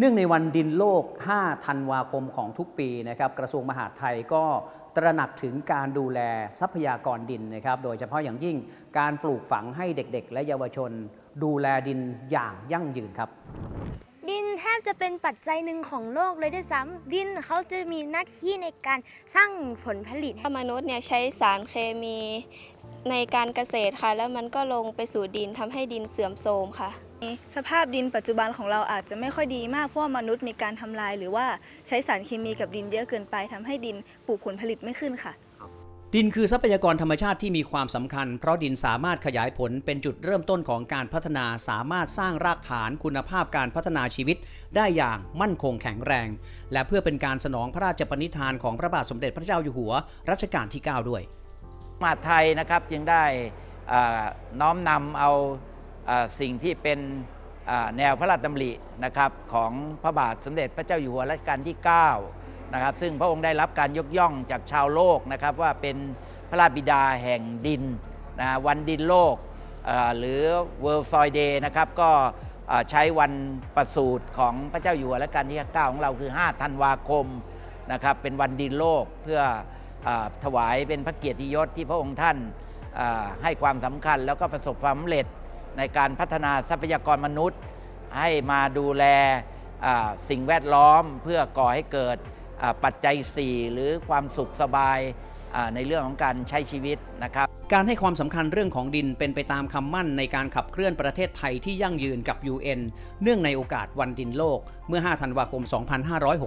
เนื่องในวันดินโลก 5 ธันวาคมของทุกปีนะครับ กระทรวงมหาดไทยก็ตระหนักถึงการดูแลทรัพยากรดินนะครับ โดยเฉพาะอย่างยิ่งการปลูกฝังให้เด็กๆ และเยาวชน ดูแลดินอย่างยั่งยืนครับ บจะเป็นปัจจัยหนึ่งของโลกเลยด้วยซ้ำดินเขาจะมีหน้าที่ในการสร้างผลผลิต มนุษย์เนี่ยใช้สารเคมีในการเกษตรค่ะ แล้วมันก็ลงไปสู่ดินทำให้ดินเสื่อมโทรมค่ะ สภาพดินปัจจุบันของเราอาจจะไม่ค่อยดีมากเพราะว่ามนุษย์มีการทำลาย หรือว่าใช้สารเคมีกับดินเยอะเกินไปทำให้ดินปลูกผลผลิตไม่ขึ้นค่ะ ดินคือทรัพยากรธรรมชาติที่มีความสำคัญ เพราะดินสามารถขยายผลเป็นจุดเริ่มต้นของการพัฒนาสามารถสร้างรากฐานคุณภาพการพัฒนาชีวิต ได้อย่างมั่นคงแข็งแรง และเพื่อเป็นการสนองพระราชปณิธานของพระบาทสมเด็จพระเจ้าอยู่หัวรัชกาลที่ 9 ด้วยมหาไทยนะครับจึงได้น้อมนำเอาอสิ่งที่เป็นแนวพระราชดำรินะครับของพระบาทสมเด็จพระเจ้าอยู่หัวรัชกาลที่ 9 นะครับ ซึ่งพระองค์ได้รับการยกย่องจากชาวโลกนะครับว่าเป็นพระราชบิดาแห่งดินนะวันดินโลกหรือ World Soil Day นะครับก็ใช้วันประสูติของพระเจ้าอยู่หัวรัชกาลที่9ของเราคือ 5 ธันวาคมนะครับเป็นวันดินโลกเพื่ออถวายเป็นพระเกียรติยศที่พระองค์ท่านให้ความสำคัญแล้วก็ประสบความสำเร็จในการพัฒนาทรัพยากรมนุษย์ ให้มาดูแลสิ่งแวดล้อมเพื่อก่อให้เกิด ปัจจัย 4 หรือความสุขสบายในเรื่องของการใช้ชีวิตนะครับ การให้ความสำคัญเรื่องของดินเป็นไปตามคำมั่นในการขับเคลื่อนประเทศไทยที่ยั่งยืนกับ UN เนื่องในโอกาสวันดินโลก เมื่อ 5 ธันวาคม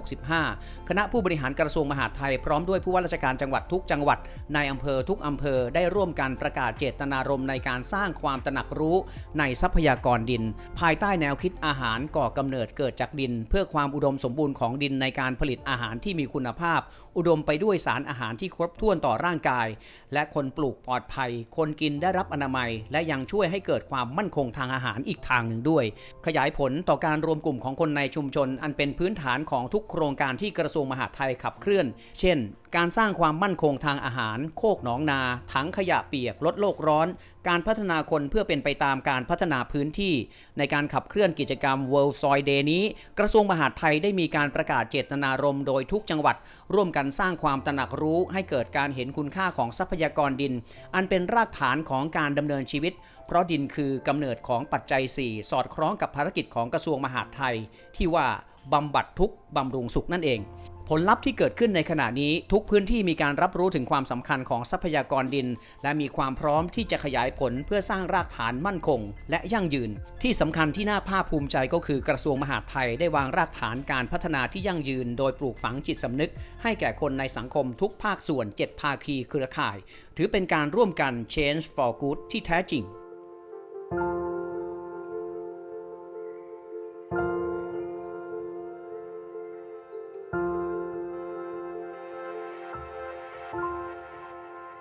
2565 คณะผู้บริหารกระทรวงมหาดไทยพร้อมด้วยผู้ว่าราชการจังหวัดทุกจังหวัดในอำเภอทุกอำเภอได้ร่วมกันประกาศเจตนารมณ์ในการสร้างความตระหนักรู้ในทรัพยากรดิน ภายใต้แนวคิดอาหารก่อกำเนิดเกิดจากดิน เพื่อความอุดมสมบูรณ์ของดินในการผลิตอาหารที่มีคุณภาพ อุดมไปด้วยสารอาหารที่ครบถ้วนต่อร่างกาย และคนปลูกปลอดภัย คนกินได้รับอนามัย และยังช่วยให้เกิดความมั่นคงทางอาหารอีกทางหนึ่งด้วย ขยายผลต่อการรวมกลุ่มของคนในชุมชน อันเป็นพื้นฐานของทุกโครงการที่กระทรวงมหาดไทยขับเคลื่อน เช่น การสร้างความมั่นคงทางอาหาร โคกหนองนา ถังขยะเปียกลดโลกร้อนการพัฒนาคนเพื่อเป็นไปตามการพัฒนาพื้นที่ ในการขับเคลื่อนกิจกรรม World Soil Day นี้ กระทรวงมหาดไทยได้มีการประกาศเจตนารมณ์โดยทุกจังหวัด ร่วมกันสร้างความตระหนักรู้ ให้เกิดการเห็นคุณค่าของทรัพยากรดิน อันเป็นรากฐานของการดำเนินชีวิต เพราะดินคือกำเนิดของปัจจัย 4 สอดคล้องกับภารกิจของกระทรวงมหาดไทย ที่ว่าบำบัดทุกข์บำรุงสุขนั่นเอง ผลลัพธ์ที่เกิดขึ้นในขณะนี้ทุกพื้นที่มีการรับรู้ถึงความสำคัญของทรัพยากรดิน และมีความพร้อมที่จะขยายผลเพื่อสร้างรากฐานมั่นคง และยั่งยืน ที่สำคัญที่น่าภาคภูมิใจก็คือกระทรวงมหาดไทยได้วางรากฐานการพัฒนาที่ยั่งยืน โดยปลูกฝังจิตสำนึก ให้แก่คนในสังคมทุกภาคส่วน 7 ภาคีเครือข่าย ถือเป็นการร่วมกัน Change for Good ที่แท้จริง